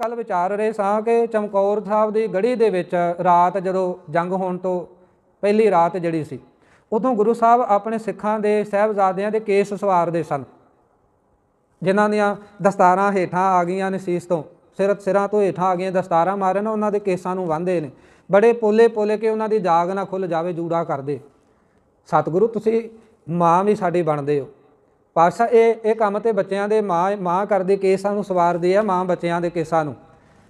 ਕੱਲ ਵਿਚਾਰ ਰਹੇ ਸਾਂ ਕਿ ਚਮਕੌਰ ਸਾਹਿਬ ਦੀ ਗੜੀ ਦੇ ਵਿੱਚ ਰਾਤ ਜਦੋਂ ਜੰਗ ਹੋਣ ਤੋਂ ਪਹਿਲੀ ਰਾਤ ਜਿਹੜੀ ਸੀ, ਉਦੋਂ ਗੁਰੂ ਸਾਹਿਬ ਆਪਣੇ ਸਿੱਖਾਂ ਦੇ ਸਹਿਬਜ਼ਾਦਿਆਂ ਦੇ ਕੇਸ ਸਵਾਰਦੇ ਸਨ। ਜਿਨ੍ਹਾਂ ਦੀਆਂ ਦਸਤਾਰਾਂ ਹੇਠਾਂ ਆ ਗਈਆਂ ਨੇ ਸੀਸ ਤੋਂ, ਸਿਰ, ਸਿਰਾਂ ਤੋਂ ਹੇਠਾਂ ਆ ਗਈਆਂ ਦਸਤਾਰਾਂ ਮਾਰੇ ਨਾ ਉਹਨਾਂ ਦੇ ਕੇਸਾਂ ਨੂੰ ਵਾਂਦੇ ਨੇ। ਬੜੇ ਪੋਲੇ ਪੋਲੇ ਕੇ ਉਹਨਾਂ ਦੀ ਜਾਗ ਨਾ ਖੁੱਲ ਜਾਵੇ, ਜੂੜਾ ਕਰਦੇ। ਸਤਿਗੁਰੂ, ਤੁਸੀਂ ਮਾਂ ਵੀ ਸਾਡੀ ਬਣਦੇ ਹੋ। ਪਾਸ਼ਾ ਇਹ ਇਹ ਕੰਮ ਤੇ ਬੱਚਿਆਂ ਦੇ ਮਾਂ ਮਾਂ ਕਰਦੇ ਕੇਸਾਂ ਨੂੰ ਸਵਾਰਦੀ ਆ, ਮਾਂ ਬੱਚਿਆਂ ਦੇ ਕੇਸਾਂ ਨੂੰ।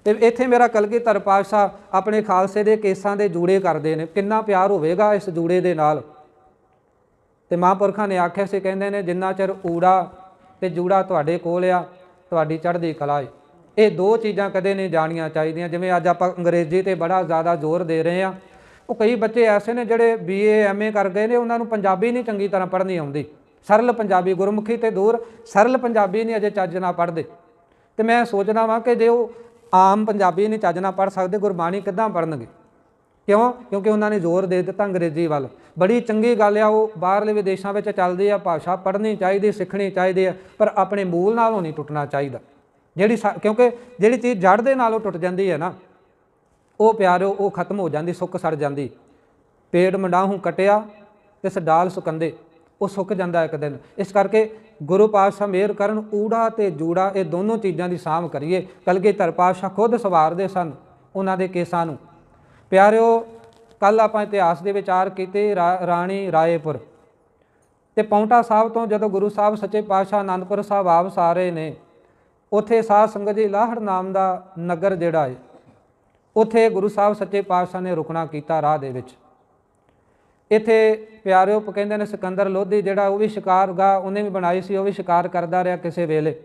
ਤੇ ਇੱਥੇ ਮੇਰਾ ਕਲਗੀਧਰ ਪਾਤਸ਼ਾਹ ਆਪਣੇ ਖਾਲਸੇ ਦੇ ਕੇਸਾਂ ਦੇ ਜੂੜੇ ਕਰਦੇ ਨੇ। ਕਿੰਨਾ ਪਿਆਰ ਹੋਵੇਗਾ ਇਸ ਜੂੜੇ ਦੇ ਨਾਲ। ਤੇ ਮਹਾਂਪੁਰਖਾਂ ਨੇ ਆਖਿਆ ਸੀ, ਕਹਿੰਦੇ ਨੇ, ਜਿੰਨਾ ਚਿਰ ਊੜਾ ਤੇ ਜੂੜਾ ਤੁਹਾਡੇ ਕੋਲ ਆ, ਤੁਹਾਡੀ ਚੜ੍ਹਦੀ ਕਲਾ ਏ। ਇਹ ਦੋ ਚੀਜ਼ਾਂ ਕਦੇ ਨਹੀਂ ਜਾਣੀਆਂ ਚਾਹੀਦੀਆਂ। ਜਿਵੇਂ ਅੱਜ ਆਪਾਂ ਅੰਗਰੇਜ਼ੀ ਤੇ ਬੜਾ ਜ਼ਿਆਦਾ ਜ਼ੋਰ ਦੇ ਰਹੇ ਆ ਉਹ ਕਈ ਬੱਚੇ ਐਸੇ ਨੇ ਜਿਹੜੇ ਬੀਏ ਐਮਏ ਕਰ ਗਏ ਨੇ, ਉਹਨਾਂ ਨੂੰ ਪੰਜਾਬੀ ਨਹੀਂ ਚੰਗੀ ਤਰ੍ਹਾਂ ਪੜ੍ਹਨੀ ਆਉਂਦੀ। ਸਰਲ ਪੰਜਾਬੀ ਗੁਰਮੁਖੀ ਤੇ ਦੂਰ, ਸਰਲ ਪੰਜਾਬੀ ਨਹੀਂ ਅਜੇ ਚੱਜ ਨਾ ਪੜ੍ਹਦੇ। ਤੇ ਮੈਂ ਸੋਚਦਾ ਵਾਂ ਕਿ ਜੇ ਉਹ ਆਮ ਪੰਜਾਬੀ ਨਹੀਂ ਚੱਜ ਨਾ ਪੜ੍ਹ ਸਕਦੇ, ਗੁਰਬਾਣੀ ਕਿੱਦਾਂ ਪੜ੍ਹਨਗੇ? ਕਿਉਂ? ਕਿਉਂਕਿ ਉਹਨਾਂ ਨੇ ਜ਼ੋਰ ਦੇ ਦਿੱਤਾ ਅੰਗਰੇਜ਼ੀ ਵੱਲ। ਬੜੀ ਚੰਗੀ ਗੱਲ ਆ, ਉਹ ਬਾਹਰਲੇ ਵਿਦੇਸ਼ਾਂ ਵਿੱਚ ਚੱਲਦੀ ਆ, ਭਾਸ਼ਾ ਪੜ੍ਹਨੀ ਚਾਹੀਦੀ, ਸਿੱਖਣੀ ਚਾਹੀਦੀ ਆ, ਪਰ ਆਪਣੇ ਮੂਲ ਨਾਲੋਂ ਨਹੀਂ ਟੁੱਟਣਾ ਚਾਹੀਦਾ। ਜਿਹੜੀ ਸਾ- ਕਿਉਂਕਿ ਜਿਹੜੀ ਚੀਜ਼ ਜੜ ਦੇ ਨਾਲੋਂ ਟੁੱਟ ਜਾਂਦੀ ਹੈ ਨਾ, ਉਹ ਪਿਆਰਿਓ ਉਹ ਖਤਮ ਹੋ ਜਾਂਦੀ, ਸੁੱਕ ਸੜ ਜਾਂਦੀ। ਪੇੜ ਮੰਡਾਹੂ ਕਟਿਆ, ਤੇ ਸਡਾਲ ਸੁਕੰਦੇ। ਉਹ ਸੁੱਕ ਜਾਂਦਾ ਇੱਕ ਦਿਨ। ਇਸ ਕਰਕੇ ਗੁਰੂ ਪਾਤਸ਼ਾਹ ਮਿਹਰ ਕਰਨ, ਊੜਾ ਤੇ ਜੂੜਾ ਇਹ ਦੋਨੋਂ ਚੀਜ਼ਾਂ ਦੀ ਸਾਂਭ ਕਰੀਏ। ਕਲਗੀਧਰ ਪਾਤਸ਼ਾਹ ਖੁਦ ਸਵਾਰਦੇ ਸਨ ਉਹਨਾਂ ਦੇ ਕੇਸਾਂ ਨੂੰ। ਪਿਆਰਿਓ ਕੱਲ ਆਪਾਂ ਇਤਿਹਾਸ ਦੇ ਵਿਚਾਰ ਕੀਤੇ ਰਾ- ਰਾਣੀ ਰਾਏਪੁਰ। ਤੇ ਪੌਂਟਾ ਸਾਹਿਬ ਤੋਂ ਜਦੋਂ ਗੁਰੂ ਸਾਹਿਬ ਸੱਚੇ ਪਾਤਸ਼ਾਹ ਆਨੰਦਪੁਰ ਸਾਹਿਬ ਵਾਪਸ ਆ ਰਹੇ ਨੇ, ਉੱਥੇ ਸਾਧ ਸੰਗਤ ਜੀ ਲਾਹੜ ਨਾਮ ਦਾ ਨਗਰ ਜਿਹੜਾ ਹੈ ਉੱਥੇ ਗੁਰੂ ਸਾਹਿਬ ਸੱਚੇ ਪਾਤਸ਼ਾਹ ਨੇ ਰੁਕਣਾ ਕੀਤਾ ਰਾਹ ਦੇ ਵਿੱਚ। ਇੱਥੇ ਪਿਆਰਿਓ ਪ- ਕਹਿੰਦੇ ਨੇ ਸਿਕੰਦਰ ਲੋਧੀ ਜਿਹੜਾ ਉਹ ਵੀ ਸ਼ਿਕਾਰਗਾ, ਉਹਨੇ ਵੀ ਬਣਾਈ ਸੀ, ਉਹ ਵੀ ਸ਼ਿਕਾਰ ਕਰਦਾ ਰਿਹਾ ਕਿਸੇ ਵੇਲੇ।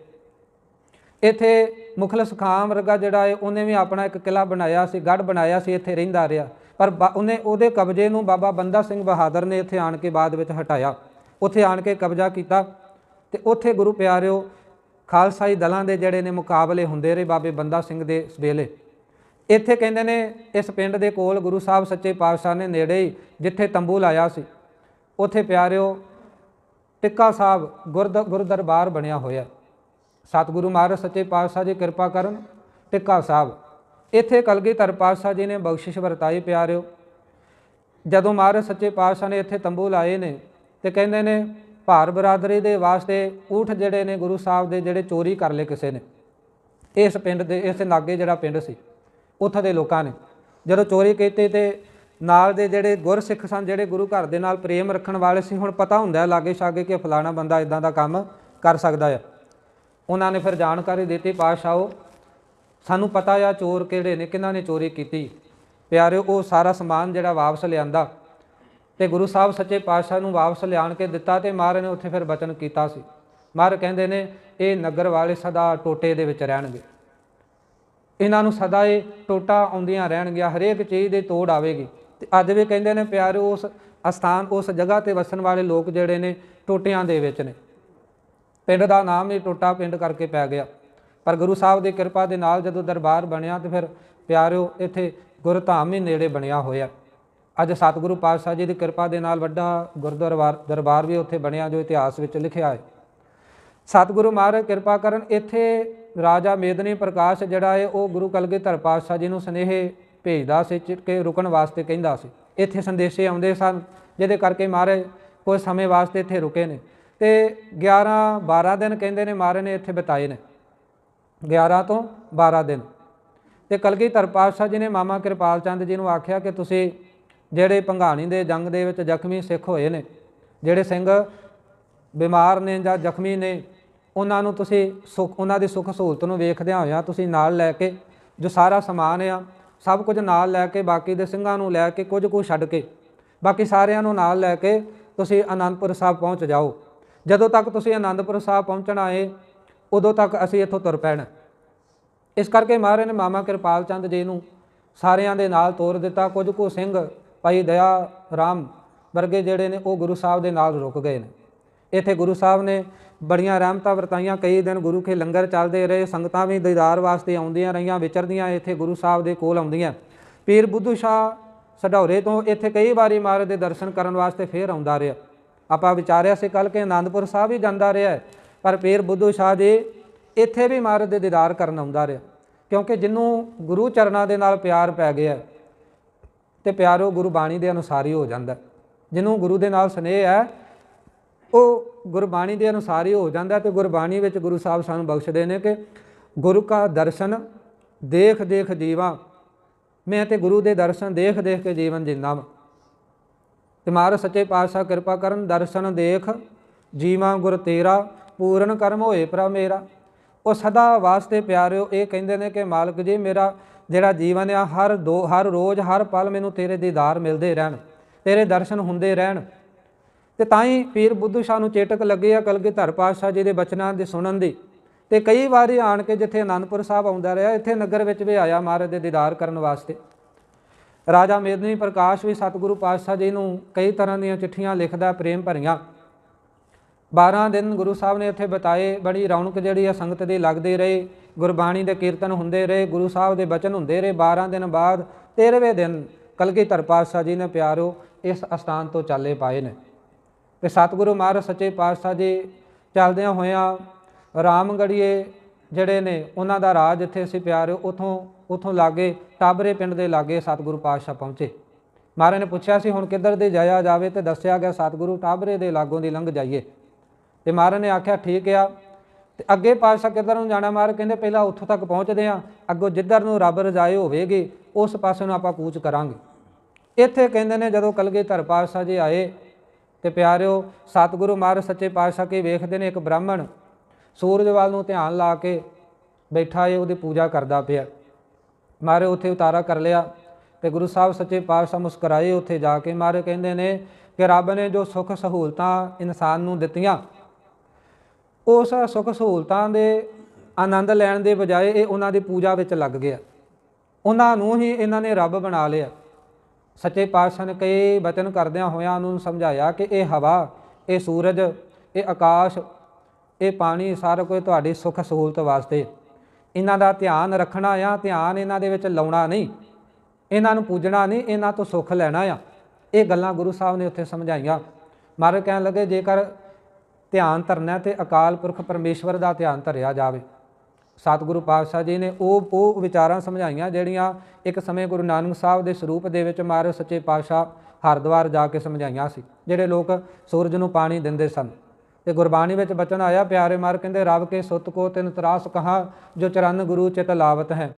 ਇੱਥੇ ਮੁਖਲਸ ਖਾਨ ਵਰਗਾ ਜਿਹੜਾ ਹੈ, ਉਹਨੇ ਵੀ ਆਪਣਾ ਇੱਕ ਕਿਲਾ ਬਣਾਇਆ ਸੀ ਗੜ ਬਣਾਇਆ ਸੀ, ਇੱਥੇ ਰਹਿੰਦਾ ਰਿਹਾ। ਪਰ ਬਾ- ਉਹਨੇ ਉਹਦੇ ਕਬਜ਼ੇ ਨੂੰ ਬਾਬਾ ਬੰਦਾ ਸਿੰਘ ਬਹਾਦਰ ਨੇ ਇੱਥੇ ਆਣ ਕੇ ਬਾਅਦ ਵਿੱਚ ਹਟਾਇਆ। ਉੱਥੇ ਆਣ ਕੇ ਕਬਜ਼ਾ ਕੀਤਾ ਤੇ ਉੱਥੇ ਗੁਰੂ ਪਿਆਰਿਓ ਖਾਲਸਾਈ ਦਲਾਂ ਦੇ ਜਿਹੜੇ ਨੇ ਮੁਕਾਬਲੇ ਹੁੰਦੇ ਰਹੇ ਬਾਬੇ ਬੰਦਾ ਸਿੰਘ ਦੇ ਵੇਲੇ। ਇੱਥੇ ਕਹਿੰਦੇ ਨੇ, ਇਸ ਪਿੰਡ ਦੇ ਕੋਲ ਗੁਰੂ ਸਾਹਿਬ ਸੱਚੇ ਪਾਤਸ਼ਾਹ ਨੇ ਨੇੜੇ ਹੀ ਜਿੱਥੇ ਤੰਬੂ ਲਾਇਆ ਸੀ। ਉੱਥੇ ਪਿਆਰਿਓ, ਟਿੱਕਾ ਸਾਹਿਬ ਗੁਰਦ, ਗੁਰਦਰਬਾਰ ਬਣਿਆ ਹੋਇਆ। ਸਤਿਗੁਰੂ ਮਹਾਰਾਜ ਸੱਚੇ ਪਾਤਸ਼ਾਹ ਜੀ ਕਿਰਪਾ ਕਰਨ, ਟਿੱਕਾ ਸਾਹਿਬ। ਇੱਥੇ ਕਲਗੀਧਰ ਪਾਤਸ਼ਾਹ ਜੀ ਨੇ ਬਖਸ਼ਿਸ਼ ਵਰਤਾਈ ਪਿਆਰਿਓ। ਜਦੋਂ ਮਹਾਰਾਜ ਸੱਚੇ ਪਾਤਸ਼ਾਹ ਨੇ ਇੱਥੇ ਤੰਬੂ ਲਾਏ ਨੇ ਤੇ ਕਹਿੰਦੇ ਨੇ, ਭਾਰ ਬਰਾਦਰੀ ਦੇ ਵਾਸਤੇ ਊਠ ਜਿਹੜੇ ਨੇ ਗੁਰੂ ਸਾਹਿਬ ਦੇ ਜਿਹੜੇ ਚੋਰੀ ਕਰ ਲਏ ਕਿਸੇ ਨੇ। ਇਸ ਪਿੰਡ ਦੇ, ਇਸ ਨਾਗੇ ਜਿਹੜਾ ਪਿੰਡ ਸੀ। ਉੱਥੋਂ ਦੇ ਲੋਕਾਂ ਨੇ। ਜਦੋਂ ਚੋਰੀ ਕੀਤੀ ਤੇ ਨਾਲ ਦੇ ਜਿਹੜੇ ਗੁਰਸਿੱਖ ਸਨ, ਜਿਹੜੇ ਗੁਰੂ ਘਰ ਦੇ ਨਾਲ ਪ੍ਰੇਮ ਰੱਖਣ ਵਾਲੇ ਸੀ, ਹੁਣ ਪਤਾ ਹੁੰਦਾ ਹੈ ਲਾਗੇ ਛਾਗੇ ਕਿ ਫਲਾਣਾ ਬੰਦਾ ਇਦਾਂ ਦਾ ਕੰਮ ਕਰ ਸਕਦਾ ਹੈ ਉਹਨਾਂ ਨੇ ਫਿਰ ਜਾਣਕਾਰੀ ਦਿੱਤੀ, ਪਾਤਸ਼ਾਹੋ, ਸਾਨੂੰ ਪਤਾ ਆ ਚੋਰ ਕਿਹੜੇ ਨੇ, ਕਿਹਨਾਂ ਨੇ ਚੋਰੀ ਕੀਤੀ। ਪਿਆਰਿਓ, ਉਹ ਸਾਰਾ ਸਮਾਨ ਜਿਹੜਾ ਵਾਪਸ ਲਿਆਂਦਾ। ਤੇ ਗੁਰੂ ਸਾਹਿਬ ਸੱਚੇ ਪਾਤਸ਼ਾਹ ਨੂੰ ਵਾਪਸ ਲਿਆਣ ਕੇ ਦਿੱਤਾ ਤੇ ਮਹਾਰਾਜ ਨੇ ਉੱਥੇ ਫਿਰ ਬਚਨ ਕੀਤਾ ਸੀ। ਮਹਾਰਾਜ ਕਹਿੰਦੇ ਨੇ, ਇਹ ਨਗਰ ਵਾਲੇ ਸਦਾ ਟੋਟੇ ਦੇ ਵਿੱਚ ਰਹਿਣਗੇ। ਇਹਨਾਂ ਨੂੰ ਸਦਾ ਇਹ ਟੋਟਾ ਆਉਂਦੀਆਂ ਰਹਿਣਗੀਆਂ, ਹਰੇਕ ਚੀਜ਼ ਦੀ ਤੋੜ ਆਵੇਗੀ। ਤੇ ਅੱਜ ਵੀ ਕਹਿੰਦੇ ਨੇ ਪਿਆਰਿਓ ਉਸ ਅਸਥਾਨ, ਉਸ ਜਗ੍ਹਾ ਤੇ ਵਸਣ ਵਾਲੇ ਲੋਕ ਜਿਹੜੇ ਨੇ ਟੋਟਿਆਂ ਦੇ ਵਿੱਚ ਨੇ। ਪਿੰਡ ਦਾ ਨਾਮ ਹੀ ਟੋਟਾ ਪਿੰਡ ਕਰਕੇ ਪੈ ਗਿਆ। ਪਰ ਗੁਰੂ ਸਾਹਿਬ ਦੀ ਕਿਰਪਾ ਦੇ ਨਾਲ ਜਦੋਂ ਦਰਬਾਰ ਬਣਿਆ ਤੇ ਫਿਰ ਪਿਆਰਿਓ ਇੱਥੇ ਗੁਰਧਾਮ ਹੀ ਨੇੜੇ ਬਣਿਆ ਹੋਇਆ। ਅੱਜ ਸਤਿਗੁਰੂ ਪਾਤਸ਼ਾਹ ਜੀ ਦੀ ਕਿਰਪਾ ਦੇ ਨਾਲ ਵੱਡਾ ਗੁਰਦੁਆਰਾ, ਦਰਬਾਰ ਵੀ ਉੱਥੇ ਬਣਿਆ ਜੋ ਇਤਿਹਾਸ ਵਿੱਚ ਲਿਖਿਆ ਹੈ। ਸਤਿਗੁਰੂ ਮਹਾਰਾਜ ਕਿਰਪਾ ਕਰਨ ਇੱਥੇ ਰਾਜਾ ਮੇਦਨੀ ਪ੍ਰਕਾਸ਼ ਜਿਹੜਾ ਹੈ ਉਹ ਗੁਰੂ ਕਲਗੀਧਰ ਪਾਤਸ਼ਾਹ ਜੀ ਨੂੰ ਸਨੇਹ ਭੇਜਦਾ ਸੀ ਚਿ- ਕਿ ਰੁਕਣ ਵਾਸਤੇ ਕਹਿੰਦਾ ਸੀ। ਇੱਥੇ ਸੰਦੇਸ਼ੇ ਆਉਂਦੇ ਸਨ, ਜਿਹਦੇ ਕਰਕੇ ਮਹਾਰਾਜ ਕੁਝ ਸਮੇਂ ਵਾਸਤੇ ਇੱਥੇ ਰੁਕੇ ਨੇ। ਤੇ 11 12 ਦਿਨ ਕਹਿੰਦੇ ਨੇ ਮਹਾਰਾਜ ਨੇ ਇੱਥੇ ਬਿਤਾਏ ਨੇ। 11 ਤੋਂ 12 ਦਿਨ। ਤੇ ਕਲਗੀਧਰ ਪਾਤਸ਼ਾਹ ਜੀ ਨੇ ਮਾਮਾ ਕਿਰਪਾਲ ਚੰਦ ਜੀ ਨੂੰ ਆਖਿਆ ਕਿ ਤੁਸੀਂ ਜਿਹੜੇ ਭੰਗਾਣੀ ਦੇ ਜੰਗ ਦੇ ਵਿੱਚ ਜ਼ਖਮੀ ਸਿੱਖ ਹੋਏ ਨੇ, ਜਿਹੜੇ ਸਿੰਘ ਬਿਮਾਰ ਨੇ ਜਾਂ ਜ਼ਖਮੀ ਨੇ ਉਹਨਾਂ ਨੂੰ ਤੁਸੀਂ ਸੁੱਖ, ਉਹਨਾਂ ਦੀ ਸੁੱਖ ਸਹੂਲਤ ਨੂੰ ਵੇਖਦਿਆਂ ਹੋਇਆ ਤੁਸੀਂ ਨਾਲ ਲੈ ਕੇ, ਜੋ ਸਾਰਾ ਸਮਾਨ ਆ, ਸਭ ਕੁਝ ਨਾਲ ਲੈ ਕੇ, ਬਾਕੀ ਦੇ ਸਿੰਘਾਂ ਨੂੰ ਲੈ ਕੇ ਕੁਝ ਕੁ ਛੱਡ ਕੇ, ਬਾਕੀ ਸਾਰਿਆਂ ਨੂੰ ਨਾਲ ਲੈ ਕੇ ਤੁਸੀਂ ਆਨੰਦਪੁਰ ਸਾਹਿਬ ਪਹੁੰਚ ਜਾਓ। ਜਦੋਂ ਤੱਕ ਤੁਸੀਂ ਆਨੰਦਪੁਰ ਸਾਹਿਬ ਪਹੁੰਚਣਾ ਹੈ ਉਦੋਂ ਤੱਕ ਅਸੀਂ ਇੱਥੋਂ ਤੁਰ ਪੈਣਾ। ਇਸ ਕਰਕੇ ਮਹਾਰਾਜ ਨੇ ਮਾਮਾ ਕਿਰਪਾਲ ਚੰਦ ਜੀ ਨੂੰ ਸਾਰਿਆਂ ਦੇ ਨਾਲ ਤੋਰ ਦਿੱਤਾ। ਕੁਝ ਕੁ ਸਿੰਘ ਭਾਈ ਦਇਆ ਰਾਮ ਵਰਗੇ ਜਿਹੜੇ ਨੇ, ਉਹ ਗੁਰੂ ਸਾਹਿਬ ਦੇ ਨਾਲ ਰੁਕ ਗਏ ਨੇ। ਇੱਥੇ ਗੁਰੂ ਸਾਹਿਬ ਨੇ ਬੜੀਆਂ ਰਹਿਮਤਾਂ ਵਰਤਾਈਆਂ, ਕਈ ਦਿਨ ਗੁਰੂ ਕੇ ਲੰਗਰ ਚੱਲਦੇ ਰਹੇ, ਸੰਗਤਾਂ ਵੀ ਦੀਦਾਰ ਵਾਸਤੇ ਆਉਂਦੀਆਂ ਰਹੀਆਂ, ਵਿਚਰਦੀਆਂ ਇੱਥੇ ਗੁਰੂ ਸਾਹਿਬ ਦੇ ਕੋਲ ਆਉਂਦੀਆਂ। ਪੀਰ ਬੁੱਧੂ ਸ਼ਾਹ ਸਢੌਰੇ ਤੋਂ ਇੱਥੇ ਕਈ ਵਾਰੀ ਮਹਾਰਾਜ ਦੇ ਦਰਸ਼ਨ ਕਰਨ ਵਾਸਤੇ ਫੇਰ ਆਉਂਦਾ ਰਿਹਾ। ਆਪਾਂ ਵਿਚਾਰਿਆ ਸੀ ਕੱਲ ਕਿ ਆਨੰਦਪੁਰ ਸਾਹਿਬ ਹੀ ਜਾਂਦਾ ਰਿਹਾ ਪਰ ਪੀਰ ਬੁੱਧੂ ਸ਼ਾਹ ਜੀ ਇੱਥੇ ਵੀ ਮਹਾਰਾਜ ਦੇ ਦੀਦਾਰ ਕਰਨ ਆਉਂਦਾ ਰਿਹਾ, ਕਿਉਂਕਿ ਜਿਹਨੂੰ ਗੁਰੂ ਚਰਨਾਂ ਦੇ ਨਾਲ ਪਿਆਰ ਪੈ ਗਿਆ ਤੇ ਪਿਆਰੋ ਗੁਰਬਾਣੀ ਦੇ ਅਨੁਸਾਰ ਹੀ ਹੋ ਜਾਂਦਾ ਜਿਹਨੂੰ ਗੁਰੂ ਦੇ ਨਾਲ ਸਨੇਹ ਹੈ ਉਹ ਗੁਰਬਾਣੀ ਦੇ ਅਨੁਸਾਰ ਹੀ ਹੋ ਜਾਂਦਾ ਤੇ ਗੁਰਬਾਣੀ ਵਿੱਚ ਗੁਰੂ ਸਾਹਿਬ ਸਾਨੂੰ ਬਖਸ਼ਦੇ ਨੇ ਕਿ ਗੁਰੂ ਕਾ ਦਰਸ਼ਨ ਦੇਖ ਦੇਖ ਜੀਵਾਂ। ਮੈਂ ਤੇ ਗੁਰੂ ਦੇ ਦਰਸ਼ਨ ਦੇਖ ਦੇਖ ਕੇ ਜੀਵਨ ਜਿੰਦਾ ਵਾਂ। ਤੇ ਮਹਾਰਾਜ ਸੱਚੇ ਪਾਤਸ਼ਾਹ ਕਿਰਪਾ ਕਰਨ, ਦਰਸ਼ਨ ਦੇਖ ਜੀਵਾਂ ਗੁਰ ਤੇਰਾ, ਪੂਰਨ ਕਰਮ ਹੋਏ ਪ੍ਰਭ ਮੇਰਾ। ਉਹ ਸਦਾ ਵਾਸਤੇ ਪਿਆਰਿਓ, ਇਹ ਕਹਿੰਦੇ ਨੇ ਕਿ ਮਾਲਕ ਜੀ, ਮੇਰਾ ਜਿਹੜਾ ਜੀਵਨ ਆ, ਹਰ ਦੋ, ਹਰ ਰੋਜ਼ ਹਰ ਪਲ ਮੈਨੂੰ ਤੇਰੇ ਦੀਦਾਰ ਮਿਲਦੇ ਰਹਿਣ, ਤੇਰੇ ਦਰਸ਼ਨ ਹੁੰਦੇ ਰਹਿਣ। ਤੇ ਤਾਂ ਹੀ ਪੀਰ ਬੁੱਧੂ ਸ਼ਾਹ ਨੂੰ ਚੇਟਕ ਲੱਗੇ ਆ ਕਲਗੀਧਰ ਪਾਤਸ਼ਾਹ ਜੀ ਦੇ ਬਚਨਾਂ ਦੇ ਸੁਣਨ ਦੀ। ਤੇ ਕਈ ਵਾਰੀ ਆਣ ਕੇ ਜਿੱਥੇ ਆਨੰਦਪੁਰ ਸਾਹਿਬ ਆਉਂਦਾ ਰਿਹਾ, ਇੱਥੇ ਨਗਰ ਵਿੱਚ ਵੀ ਆਇਆ ਮਹਾਰਾਜ ਦੇ ਦੀਦਾਰ ਕਰਨ ਵਾਸਤੇ। ਰਾਜਾ ਮੇਦਨੀ ਪ੍ਰਕਾਸ਼ ਵੀ ਸਤਿਗੁਰੂ ਪਾਤਸ਼ਾਹ ਜੀ ਨੂੰ ਕਈ ਤਰ੍ਹਾਂ ਦੀਆਂ ਚਿੱਠੀਆਂ ਲਿਖਦਾ, ਪ੍ਰੇਮ ਭਰੀਆਂ। 12 ਦਿਨ ਗੁਰੂ ਸਾਹਿਬ ਨੇ ਇੱਥੇ ਬਤਾਏ, ਬੜੀ ਰੌਣਕ ਜਿਹੜੀ ਆ ਸੰਗਤ ਦੀ ਲੱਗਦੀ ਰਹੀ, ਗੁਰਬਾਣੀ ਦੇ ਕੀਰਤਨ ਹੁੰਦੇ ਰਹੇ, ਗੁਰੂ ਸਾਹਿਬ ਦੇ ਬਚਨ ਹੁੰਦੇ ਰਹੇ। 12 ਦਿਨ ਬਾਅਦ 13ਵੇਂ ਦਿਨ ਕਲਗੀਧਰ ਪਾਤਸ਼ਾਹ ਜੀ ਨੇ ਪਿਆਰੋ, ਇਸ ਅਸਥਾਨ ਤੋਂ ਚਾਲੇ ਪਾਏ ਨੇ। ਤੇ ਸਤਿਗੁਰੂ ਮਹਾਰਾਜ ਸੱਚੇ ਪਾਤਸ਼ਾਹ ਜੀ ਚੱਲਦਿਆਂ ਹੋਇਆਂ ਰਾਮਗੜੀਏ ਜਿਹੜੇ ਨੇ ਉਹਨਾਂ ਦਾ ਰਾਜ ਜਿੱਥੇ ਅਸੀਂ ਪਿਆਰਿਓ ਉਥੋਂ ਉਥੋਂ ਲਾਗੇ, ਟਾਬਰੇ ਪਿੰਡ ਦੇ ਲਾਗੇ ਸਤਿਗੁਰੂ ਪਾਤਸ਼ਾਹ ਪਹੁੰਚੇ। ਮਹਾਰਾਜ ਨੇ ਪੁੱਛਿਆ ਸੀ, ਹੁਣ ਕਿੱਧਰ ਦੇ ਜਾਇਆ ਜਾਵੇ? ਤੇ ਦੱਸਿਆ ਗਿਆ, ਸਤਿਗੁਰੂ ਟਾਬਰੇ ਦੇ ਲਾਗੋਂ ਦੀ ਲੰਘ ਜਾਈਏ। ਤੇ ਮਹਾਰਾਜ ਨੇ ਆਖਿਆ, ਠੀਕ ਆ। ਤੇ ਅੱਗੇ ਪਾਤਸ਼ਾਹ ਕਿੱਧਰ ਨੂੰ ਜਾਣਾ ਮਹਾਰਾਜ? ਕਹਿੰਦੇ, ਪਹਿਲਾਂ ਉੱਥੋਂ ਤੱਕ ਪਹੁੰਚਦੇ ਆ ਅੱਗੋਂ ਜਿੱਧਰ ਨੂੰ ਰੱਬ ਰਜਾਏ ਹੋਵੇਗੀ, ਉਸ ਪਾਸੇ ਨੂੰ ਆਪਾਂ ਕੂਚ ਕਰਾਂਗੇ। ਇੱਥੇ ਕਹਿੰਦੇ ਨੇ, ਜਦੋਂ ਕਲਗੀਧਰ ਪਾਤਸ਼ਾਹ ਜੀ ਆਏ ਤੇ ਪਿਆਰਿਓ, ਸਤਿਗੁਰੂ ਮਹਾਰਾਜ ਸੱਚੇ ਪਾਤਸ਼ਾਹ ਕੀ ਵੇਖਦੇ ਨੇ ਇੱਕ ਬ੍ਰਾਹਮਣ ਸੂਰਜ ਵੱਲ ਨੂੰ ਧਿਆਨ ਲਾ ਕੇ ਬੈਠਾ ਏ, ਉਹਦੀ ਪੂਜਾ ਕਰਦਾ ਪਿਆ। ਮਾਰੇ ਉੱਥੇ ਉਤਾਰਾ ਕਰ ਲਿਆ ਤੇ ਗੁਰੂ ਸਾਹਿਬ ਸੱਚੇ ਪਾਤਸ਼ਾਹ ਮੁਸਕਰਾਏ ਉੱਥੇ ਜਾ ਕੇ। ਮਾਰੇ ਕਹਿੰਦੇ ਨੇ ਕਿ ਰੱਬ ਨੇ ਜੋ ਸੁੱਖ ਸਹੂਲਤਾਂ ਇਨਸਾਨ ਨੂੰ ਦਿੱਤੀਆਂ, ਉਸ ਸੁੱਖ ਸਹੂਲਤਾਂ ਦੇ ਆਨੰਦ ਲੈਣ ਦੇ ਬਜਾਏ ਇਹ ਉਹਨਾਂ ਦੀ ਪੂਜਾ ਵਿੱਚ ਲੱਗ ਗਿਆ। ਉਹਨਾਂ ਨੂੰ ਹੀ ਇਹਨਾਂ ਨੇ ਰੱਬ ਬਣਾ ਲਿਆ। ਸੱਚੇ ਪਾਤਸ਼ਾਹ ਨੇ ਕਈ ਬਚਨ ਕਰਦਿਆਂ ਹੋਇਆਂ ਉਹਨਾਂ ਨੂੰ ਸਮਝਾਇਆ ਕਿ ਇਹ ਹਵਾ, ਇਹ ਸੂਰਜ, ਇਹ ਆਕਾਸ਼, ਇਹ ਪਾਣੀ ਸਾਰਾ ਕੁਝ ਤੁਹਾਡੀ ਸੁੱਖ ਸਹੂਲਤ ਵਾਸਤੇ। ਇਹਨਾਂ ਦਾ ਧਿਆਨ ਰੱਖਣਾ ਆ, ਧਿਆਨ ਇਹਨਾਂ ਦੇ ਵਿੱਚ ਲਾਉਣਾ ਨਹੀਂ। ਇਹਨਾਂ ਨੂੰ ਪੂਜਣਾ ਨਹੀਂ, ਇਹਨਾਂ ਤੋਂ ਸੁੱਖ ਲੈਣਾ ਆ। ਇਹ ਗੱਲਾਂ ਗੁਰੂ ਸਾਹਿਬ ਨੇ ਉੱਥੇ ਸਮਝਾਈਆਂ। ਮਹਾਰਾਜ ਕਹਿਣ ਲੱਗੇ, ਜੇਕਰ ਧਿਆਨ ਧਰਨਾ ਤੇ ਅਕਾਲ ਪੁਰਖ ਪਰਮੇਸ਼ਵਰ ਦਾ ਧਿਆਨ ਧਰਿਆ ਜਾਵੇ। ਸਤਿਗੁਰੂ ਪਾਤਸ਼ਾਹ ਜੀ ਨੇ ਉਹ ਉਹ ਵਿਚਾਰਾਂ ਸਮਝਾਈਆਂ ਜਿਹੜੀਆਂ ਇੱਕ ਸਮੇਂ ਗੁਰੂ ਨਾਨਕ ਸਾਹਿਬ ਦੇ ਸਰੂਪ ਦੇ ਵਿੱਚ ਮਹਾਰਾਜ ਸੱਚੇ ਪਾਤਸ਼ਾਹ ਹਰਿਦੁਆਰ ਜਾ ਕੇ ਸਮਝਾਈਆਂ ਸੀ, ਜਿਹੜੇ ਲੋਕ ਸੂਰਜ ਨੂੰ ਪਾਣੀ ਦਿੰਦੇ ਸਨ। ਤੇ ਗੁਰਬਾਣੀ ਵਿੱਚ ਬਚਨ ਆਇਆ, ਪਿਆਰੇ ਮਾਰ ਕਹਿੰਦੇ, ਰਬ ਕੇ ਸੁੱਤ ਕੋ ਤਿਨ ਤਰਾਸ ਕਹਾ, ਜੋ ਚਰਨ ਗੁਰੂ ਚਿਤ ਲਾਵਤ ਹੈ।